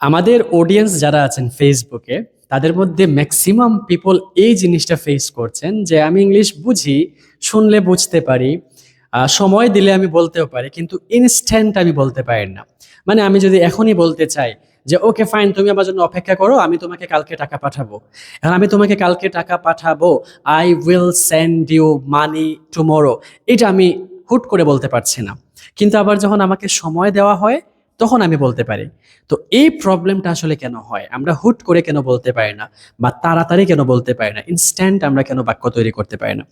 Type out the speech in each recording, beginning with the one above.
আমাদের অডিয়েন্স যারা আছেন ফেসবুকে তাদের মধ্যে ম্যাক্সিমাম পিপল এই জিনিসটা ফেস করছেন যে আমি ইংলিশ বুঝি, শুনলে বুঝতে পারি সময় দিলে আমি বলতেও পারি, কিন্তু ইনস্ট্যান্ট আমি বলতে পারি না। মানে আমি যদি এখনই বলতে চাই যে ওকে ফাইন তুমি আমার জন্য অপেক্ষা করো, আমি তোমাকে কালকে টাকা পাঠাবো। এখন আমি তোমাকে কালকে টাকা পাঠাবো I will send you money tomorrow এটা আমি হুট করে বলতে পারছি না। কিন্তু আবার যখন আমাকে সময় দেওয়া হয় তখন আমি বলতে পারি। তো এই প্রবলেমটা আসলে কেন হয়? আমরা হুট করে কেন বলতে পারি না? বা তাড়াতাড়ি কেন বলতে পারি না? ইনস্ট্যান্ট আমরা কেন বাক্য তৈরি করতে পারি না?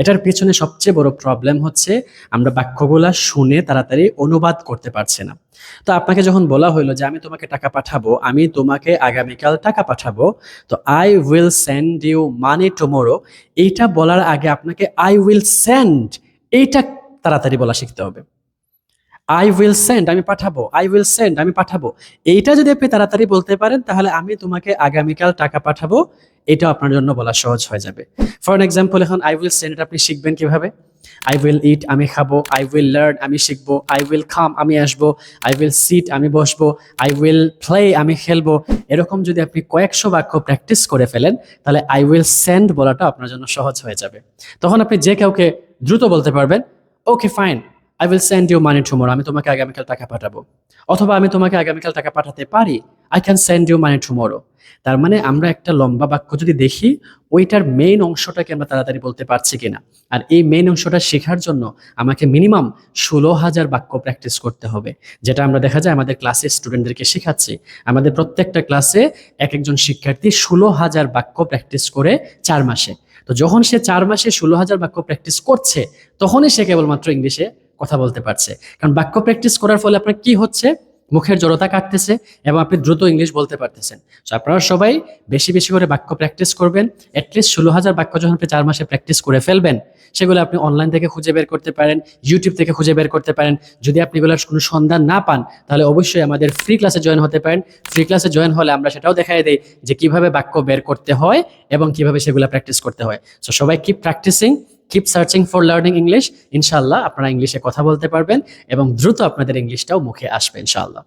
এটার পিছনে সবচেয়ে বড় প্রবলেম হচ্ছে, আমরা বাক্যগুলা শুনে তাড়াতাড়ি অনুবাদ করতে পারছি না। তো আপনাকে যখন বলা হইল যে, আমি তোমাকে টাকা পাঠাবো, আমি তোমাকে আগামীকাল টাকা পাঠাবো, তো I will send you money tomorrow এইটা বলার আগে আপনাকে আই উইল সেন্ড এইটা তাড়াতাড়ি বলা শিখতে হবে। আই উইল সেন্ড আমি পাঠাবো আই উইল সেন্ড আমি পাঠাবো। এইটা যদি আপনি তাড়াতাড়ি বলতে পারেন, তাহলে আমি তোমাকে আগামীকাল টাকা পাঠাবো। এটাও আপনার জন্য বলা সহজ হয়ে যাবে। ফর এক্সাম্পল এখন আই উইল সেন্ড আপনি শিখবেন কীভাবে? আই উইল ইট আমি খাব। আই উইল লার্ন আমি শিখব। আই উইল খাম আমি আসব। আই উইল সিট আমি বসবো। আই উইল প্লে আমি খেলব। এরকম যদি আপনি কয়েকশো বাক্য প্র্যাকটিস করে ফেলেন, তাহলে আই উইল সেন্ড বলাটা আপনার জন্য সহজ হয়ে যাবে। তখন আপনি যে কাউকে দ্রুত বলতে পারবেন okay fine I will send you money tomorrow আমি তোমাকে আগামীকাল টাকা পাঠাবো। অথবা আমি তোমাকে আগামীকাল টাকা পাঠাতে পারি I can send you money tomorrow তার মানে আমরা একটা লম্বা বাক্য যদি দেখি, ওইটার মেইন অংশটাকে আমরা তাড়াতাড়ি বলতে পারছি কিনা। আর এই মেইন অংশটা শেখার জন্য আমাকে মিনিমাম ষোলো হাজার বাক্য প্র্যাকটিস করতে হবে, যেটা আমরা দেখা যায় আমাদের ক্লাসে স্টুডেন্টদেরকে শেখাচ্ছি। আমাদের প্রত্যেকটা ক্লাসে এক একজন শিক্ষার্থী ষোলো হাজার বাক্য প্র্যাকটিস করে চার মাসে। তো যখন সে চার মাসে ষোলো হাজার বাক্য প্র্যাকটিস করছে, তখনই সে কেবলমাত্র ইংলিশে কথা বলতে পারছে। কারণ বাক্য প্র্যাকটিস করার ফলে আপনার কি হচ্ছে? মুখের জড়তা কাটতেছে এবং আপনি দ্রুত ইংলিশ বলতে পারতেছেন। তো আপনারা সবাই বেশি বেশি করে বাক্য প্র্যাকটিস করবেন। অ্যাটলিস্ট ষোলো হাজার বাক্য যখন আপনি চার মাসে প্র্যাকটিস করে ফেলবেন, সেগুলো আপনি অনলাইন থেকে খুঁজে বের করতে পারেন ইউটিউব থেকে খুঁজে বের করতে পারেন। যদি আপনি এগুলোর কোনো সন্ধান না পান, তাহলে অবশ্যই আমাদের ফ্রি ক্লাসে জয়েন হতে পারেন। ফ্রি ক্লাসে জয়েন হলে আমরা সেটাও দেখাই দেই যে কীভাবে বাক্য বের করতে হয় এবং কীভাবে সেগুলো প্র্যাকটিস করতে হয়। সো সবাই কি practising keep searching for learning English ইনশাল্লাহ আপনারা ইংলিশে কথা বলতে পারবেন এবং দ্রুত আপনাদের ইংলিশটাও মুখে আসবে ইনশাল্লাহ